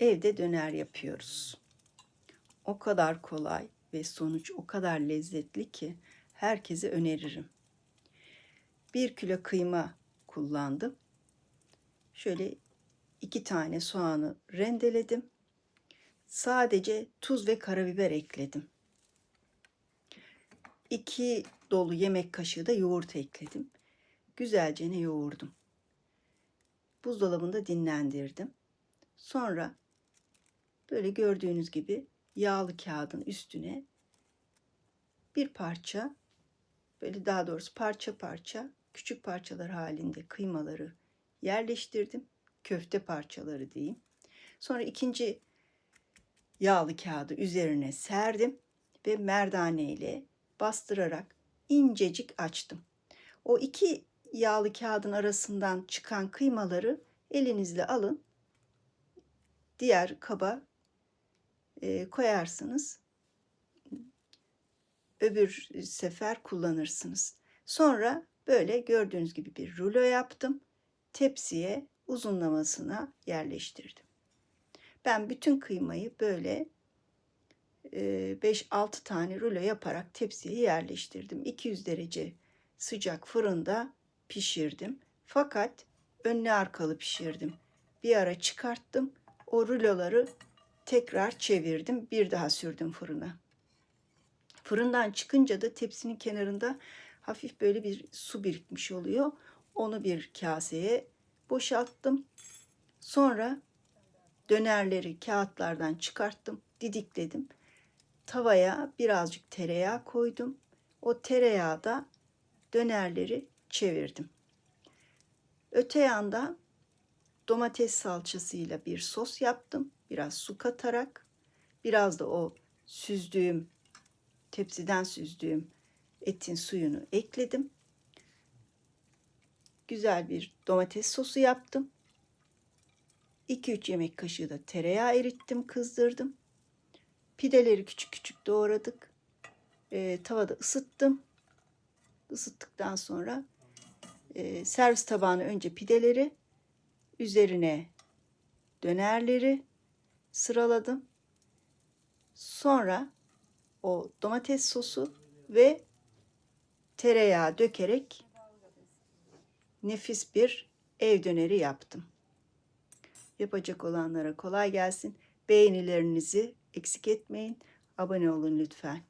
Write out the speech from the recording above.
evde döner yapıyoruz. O kadar kolay ve sonuç o kadar lezzetli ki herkese öneririm. Bir kilo kıyma kullandım. Şöyle iki tane soğanı rendeledim. Sadece tuz ve karabiber ekledim. İki dolu yemek kaşığı da yoğurt ekledim. Güzelce ne yoğurdum. Buzdolabında dinlendirdim. Sonra böyle gördüğünüz gibi yağlı kağıdın üstüne bir parça böyle daha doğrusu parça parça küçük parçalar halinde kıymaları yerleştirdim. Köfte parçaları diyeyim. Sonra ikinci yağlı kağıdı üzerine serdim ve merdane ile bastırarak incecik açtım. O iki yağlı kağıdın arasından çıkan kıymaları elinizle alın. Diğer kaba e, koyarsınız. Öbür sefer kullanırsınız. Sonra böyle gördüğünüz gibi bir rulo yaptım. Tepsiye uzunlamasına yerleştirdim. Ben bütün kıymayı böyle 5-6 tane rulo yaparak tepsiye yerleştirdim. 200 derece sıcak fırında pişirdim. Fakat önlü arkalı pişirdim. Bir ara çıkarttım. O ruloları tekrar çevirdim. Bir daha sürdüm fırına. Fırından çıkınca da tepsinin kenarında hafif böyle bir su birikmiş oluyor. Onu bir kaseye boşalttım. Sonra dönerleri kağıtlardan çıkarttım, didikledim. Tavaya birazcık tereyağı koydum. O tereyağı da dönerleri çevirdim. Öte yanda domates salçasıyla bir sos yaptım. Biraz su katarak biraz da o süzdüğüm tepsiden süzdüğüm etin suyunu ekledim. Güzel bir domates sosu yaptım. 2-3 yemek kaşığı da tereyağı erittim, kızdırdım. Pideleri küçük küçük doğradık. E, tavada ısıttım. Isıttıktan sonra e, servis tabağına önce pideleri, üzerine dönerleri sıraladım. Sonra o domates sosu ve tereyağı dökerek nefis bir ev döneri yaptım. Yapacak olanlara kolay gelsin. Beğenilerinizi eksik etmeyin. Abone olun lütfen.